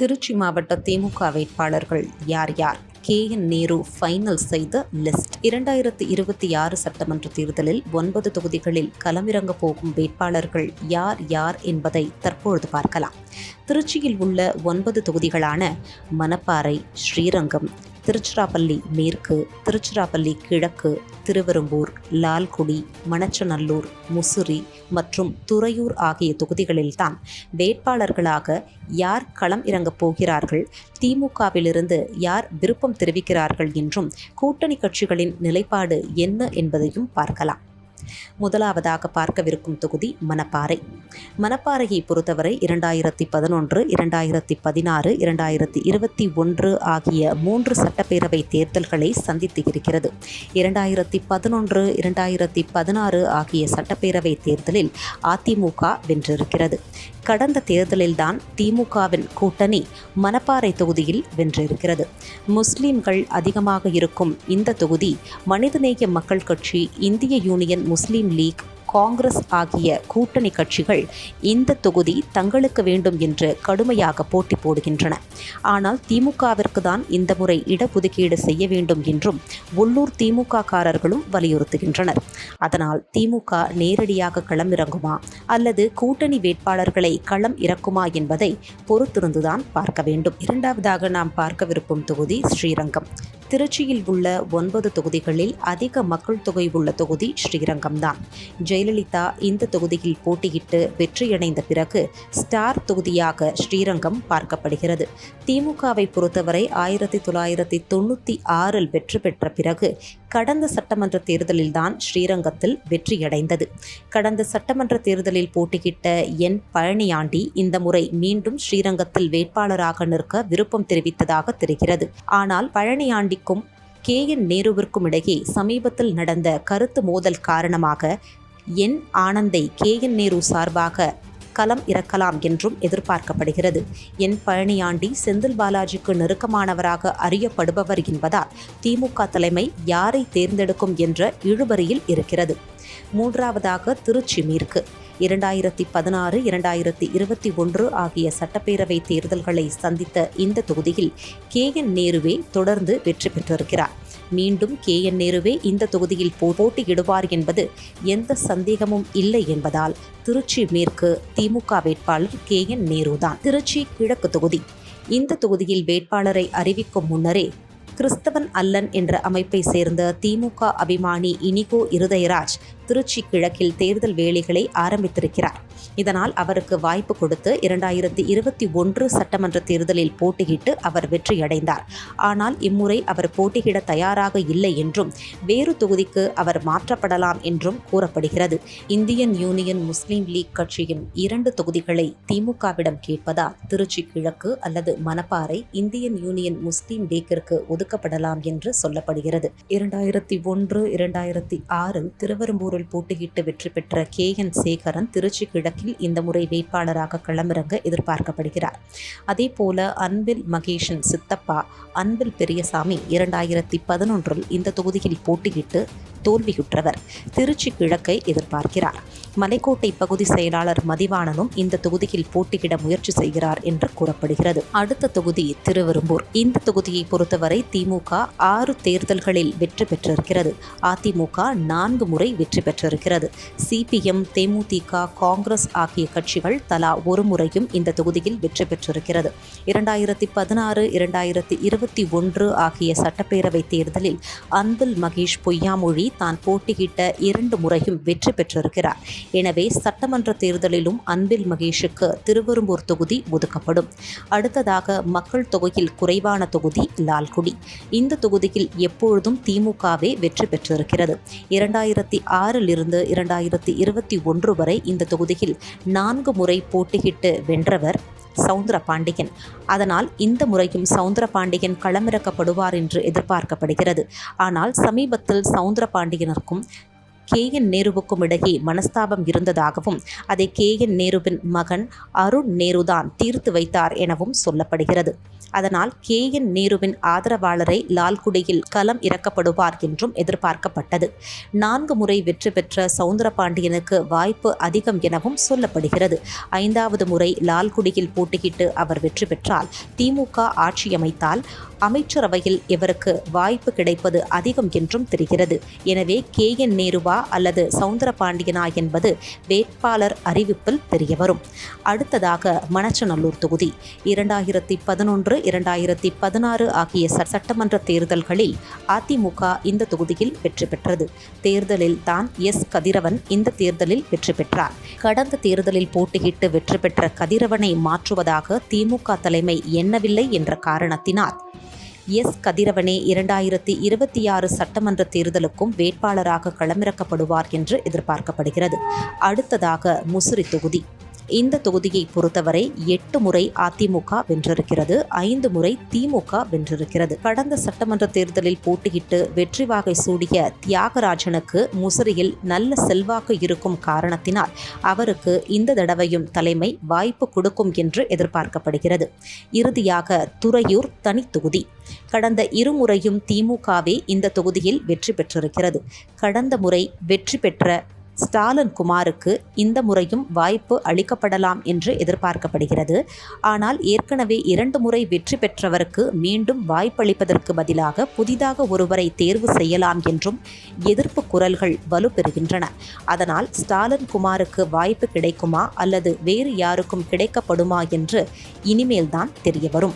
திருச்சி மாவட்ட திமுக வேட்பாளர்கள் யார் யார்? கே. என். நேரு ஃபைனல் செய்த லிஸ்ட் இரண்டாயிரத்தி இருபத்தி ஆறு சட்டமன்ற தேர்தலில் ஒன்பது தொகுதிகளில் களமிறங்க போகும் வேட்பாளர்கள் யார் யார் என்பதை தற்பொழுது பார்க்கலாம். திருச்சியில் உள்ள ஒன்பது தொகுதிகளான மணப்பாறை ஸ்ரீரங்கம் திருச்சிராப்பள்ளி மேற்கு திருச்சிராப்பள்ளி கிழக்கு திருவெரும்பூர் லால்குடி மணச்சநல்லூர் முசிறி மற்றும் துறையூர் ஆகிய தொகுதிகளில்தான் வேட்பாளர்களாக யார் களம் இறங்கப் போகிறார்கள் திமுகவிலிருந்து யார் விருப்பம் தெரிவிக்கிறார்கள் என்றும் கூட்டணி கட்சிகளின் நிலைப்பாடு என்ன என்பதையும் பார்க்கலாம். முதலாவதாக பார்க்கவிருக்கும் தொகுதி மணப்பாறை. மணப்பாறையை பொறுத்தவரை இரண்டாயிரத்தி பதினொன்று இரண்டாயிரத்தி பதினாறு இரண்டாயிரத்தி இருபத்தி ஒன்று ஆகிய மூன்று சட்டப்பேரவை தேர்தல்களை சந்தித்து இருக்கிறது. இரண்டாயிரத்தி பதினொன்று இரண்டாயிரத்தி பதினாறு ஆகிய சட்டப்பேரவை தேர்தலில் அதிமுக வென்றிருக்கிறது. கடந்த தேர்தலில்தான் திமுகவின் கூட்டணி மணப்பாறை தொகுதியில் வென்றிருக்கிறது. முஸ்லிம்கள் அதிகமாக இருக்கும் இந்த தொகுதி மனிதநேய மக்கள் கட்சி இந்திய யூனியன் முஸ்லீம் லீக் காங்கிரஸ் ஆகிய கூட்டணி கட்சிகள் இந்த தொகுதி தங்களுக்கு வேண்டும் என்று கடுமையாக போட்டி போடுகின்றன. ஆனால் திமுகவிற்கு தான் இந்த முறை இடஒதுக்கீடு செய்ய வேண்டும் என்றும் உள்ளூர் திமுக காரர்களும் வலியுறுத்துகின்றனர். அதனால் திமுக நேரடியாக களமிறங்குமா அல்லது கூட்டணி வேட்பாளர்களை களம் இறக்குமா என்பதை பொறுத்திருந்துதான் பார்க்க வேண்டும். இரண்டாவதாக நாம் பார்க்கவிருக்கும் தொகுதி ஸ்ரீரங்கம். திருச்சியில் உள்ள ஒன்பது தொகுதிகளில் அதிக மக்கள் தொகை உள்ள தொகுதி ஸ்ரீரங்கம்தான். ஜெயலலிதா இந்த தொகுதியில் போட்டியிட்டு வெற்றியடைந்த பிறகு ஸ்டார் தொகுதியாக ஸ்ரீரங்கம் பார்க்கப்படுகிறது. திமுகவை பொறுத்தவரை ஆயிரத்தி தொள்ளாயிரத்தி தொண்ணூற்றி ஆறில் வெற்றி பெற்ற பிறகு கடந்த சட்டமன்ற தேர்தலில்தான் ஸ்ரீரங்கத்தில் வெற்றியடைந்தது. கடந்த சட்டமன்ற தேர்தலில் போட்டியிட்ட என். பழனியாண்டி இந்த முறை மீண்டும் ஸ்ரீரங்கத்தில் வேட்பாளராக நிற்க விருப்பம் தெரிவித்ததாக தெரிகிறது. ஆனால் பழனியாண்டி பழனியாண்டிக்கும் கே என் நேருவிற்கும் இடையே சமீபத்தில் நடந்த கருத்து மோதல் காரணமாக என் ஆனந்தை கே என் நேரு சார்பாக களம் இறக்கலாம் என்றும் எதிர்பார்க்கப்படுகிறது. என் பழனியாண்டி செந்தில் பாலாஜிக்கு நெருக்கமானவராக அறியப்படுபவர் என்பதால் திமுக தலைமை யாரை தேர்ந்தெடுக்கும் என்ற இழுபறியில் இருக்கிறது. மூன்றாவதாக திருச்சி மீர்க்கு இரண்டாயிரத்தி பதினாறு இரண்டாயிரத்தி இருபத்தி ஒன்று ஆகிய சட்டப்பேரவை தேர்தல்களை சந்தித்த இந்த தொகுதியில் கே என் நேருவே தொடர்ந்து வெற்றி பெற்றிருக்கிறார். மீண்டும் கே என் நேருவே இந்த தொகுதியில் போட்டியிடுவார் என்பது எந்த சந்தேகமும் இல்லை என்பதால் திருச்சி மேற்கு திமுக வேட்பாளர் கே என் நேருதான். திருச்சி கிழக்கு தொகுதி. இந்த தொகுதியில் வேட்பாளரை அறிவிக்கும் முன்னரே கிறிஸ்தவன் அல்லன் என்ற அமைப்பை சேர்ந்த திமுக அபிமானி இனிகோ இருதயராஜ் திருச்சி கிழக்கில் தேர்தல் வேலைகளை ஆரம்பித்திருக்கிறார். இதனால் அவருக்கு வாய்ப்பு கொடுத்து இரண்டாயிரத்தி இருபத்தி ஒன்று சட்டமன்ற தேர்தலில் போட்டியிட்டு அவர் வெற்றியடைந்தார். ஆனால் இம்முறை அவர் போட்டியிட தயாராக இல்லை என்றும் வேறு தொகுதிக்கு அவர் மாற்றப்படலாம் என்றும் கூறப்படுகிறது. இந்தியன் யூனியன் முஸ்லீம் லீக் கட்சியின் இரண்டு தொகுதிகளை திமுகவிடம் கேட்பதால் திருச்சி கிழக்கு அல்லது மணப்பாறை இந்தியன் யூனியன் முஸ்லீம் லீக்கிற்கு ஒதுக்கப்படலாம் என்று சொல்லப்படுகிறது. இரண்டாயிரத்தி ஒன்று இரண்டாயிரத்தி ஆறில் திருவெரும்பூரில் போட்டியிட்டு வெற்றி பெற்ற கே என் சேகரன் திருச்சி கிழக்கில் இந்த முறை வேட்பாளராக களமிறங்க எதிர்பார்க்கப்படுகிறார். அதே போல அன்பில் மகேஷன் சித்தப்பா அன்பில் பெரியசாமி இரண்டாயிரத்தி பதினொன்றில் இந்த தொகுதியில் போட்டியிட்டு தோல்வியுற்றவர். திருச்சி கிழக்கை எதிர்பார்க்கிறார். மலைக்கோட்டை பகுதி செயலாளர் மதிவாணனும் இந்த தொகுதியில் போட்டியிட முயற்சி செய்கிறார் என்று கூறப்படுகிறது. அடுத்த தொகுதி திருவெரும்பூர் இந்த தொகுதியை பொறுத்தவரை திமுக ஆறு தேர்தல்களில் வெற்றி பெற்றிருக்கிறது. அதிமுக நான்கு முறை வெற்றி பெற்றிருக்கிறது. சிபிஎம் தேமுதிக காங்கிரஸ் ஆகிய கட்சிகள் தலா ஒரு முறையும் இந்த தொகுதியில் வெற்றி பெற்றிருக்கிறது. இரண்டாயிரத்தி பதினாறு இரண்டாயிரத்தி இருபத்தி ஒன்று ஆகிய சட்டப்பேரவை தேர்தலில் அன்பில் மகேஷ் பொய்யாமொழி தான் போட்டியிட்ட இரண்டு முறையும் வெற்றி பெற்றிருக்கிறார். எனவே சட்டமன்ற தேர்தலிலும் அன்பில் மகேஷுக்கு திருவெரும்பூர் தொகுதி ஒதுக்கப்படும். அடுத்ததாக மக்கள் தொகையில் குறைவான தொகுதி லால்குடி. இந்த தொகுதியில் எப்பொழுதும் திமுகவே வெற்றி பெற்றிருக்கிறது. இரண்டாயிரத்தி ஆறிலிருந்து இரண்டாயிரத்தி இருபத்தி ஒன்று வரை இந்த தொகுதியில் நான்கு முறை போட்டியிட்டு வென்றவர் சவுந்தர பாண்டியன் அதனால் இந்த முறையும் சவுந்தர பாண்டியன் களமிறக்கப்படுவார் என்று எதிர்பார்க்கப்படுகிறது. ஆனால் சமீபத்தில் சவுந்தர பாண்டியனுக்கும் கே என் நேருவுக்கும் இடையே மனஸ்தாபம் இருந்ததாகவும் அதை கே என் நேருவின் மகன் அருண் நேருதான் தீர்த்து வைத்தார் எனவும் சொல்லப்படுகிறது. அதனால் கே என் நேருவின் ஆதரவாளரை லால்குடியில் களம் இறக்கப்படுவார் என்றும் எதிர்பார்க்கப்பட்டது. நான்கு முறை வெற்றி பெற்ற சவுந்தரபாண்டியனுக்கு வாய்ப்பு அதிகம் எனவும் சொல்லப்படுகிறது. ஐந்தாவது முறை லால்குடியில் போட்டியிட்டு அவர் வெற்றி பெற்றால் திமுக ஆட்சியமைத்தால் அமைச்சரவையில் இவருக்கு வாய்ப்பு கிடைப்பது அதிகம் என்றும் தெரிகிறது. எனவே கே என் நேருவா அல்லது சவுந்தரபாண்டியனா என்பது வேட்பாளர் அறிவிப்பில் தெரியவரும். அடுத்ததாக மணச்சநல்லூர் தொகுதி. இரண்டாயிரத்தி பதினொன்று இரண்டாயிரத்தி பதினாறு ஆகிய ச- சட்டமன்ற தேர்தல்களில் அதிமுக இந்த தொகுதியில் வெற்றி பெற்றது. தேர்தலில் தான் எஸ். கதிரவன் இந்த தேர்தலில் வெற்றி பெற்றார். கடந்த தேர்தலில் போட்டியிட்டு வெற்றி பெற்ற கதிரவனை மாற்றுவதாக திமுக தலைமை எண்ணவில்லை என்ற காரணத்தினால் எஸ். கதிரவனே இரண்டாயிரத்தி இருபத்தி ஆறு சட்டமன்ற தேர்தலுக்கும் வேட்பாளராக களமிறக்கப்படுவார் என்று எதிர்பார்க்கப்படுகிறது. அடுத்ததாக முசிறி தொகுதி. இந்த தொகுதியை பொறுத்தவரை எட்டு முறை அதிமுக வென்றிருக்கிறது ஐந்து முறை திமுக வென்றிருக்கிறது. கடந்த சட்டமன்ற தேர்தலில் போட்டியிட்டு வெற்றி வாகை சூடிய தியாகராஜனுக்கு முசிறியில் நல்ல செல்வாக்கு இருக்கும் காரணத்தினால் அவருக்கு இந்த தடவையும் தலைமை வாய்ப்பு கொடுக்கும் என்று எதிர்பார்க்கப்படுகிறது. இறுதியாக துறையூர் தனி தொகுதி. கடந்த இருமுறையும் திமுகவே இந்த தொகுதியில் வெற்றி பெற்றிருக்கிறது. கடந்த முறை வெற்றி பெற்ற ஸ்டாலின் குமாருக்கு இந்த முறையும் வாய்ப்பு அளிக்கப்படலாம் என்று எதிர்பார்க்கப்படுகிறது. ஆனால் ஏற்கனவே இரண்டு முறை வெற்றி பெற்றவருக்கு மீண்டும் வாய்ப்பளிப்பதற்கு பதிலாக புதிதாக ஒருவரை தேர்வு செய்யலாம் என்றும் எதிர்ப்பு குரல்கள் வலுப்பெறுகின்றன. அதனால் ஸ்டாலின் குமாருக்கு வாய்ப்பு கிடைக்குமா அல்லது வேறு யாருக்கும் கிடைக்கப்படுமா என்று இனிமேல்தான் தெரியவரும்.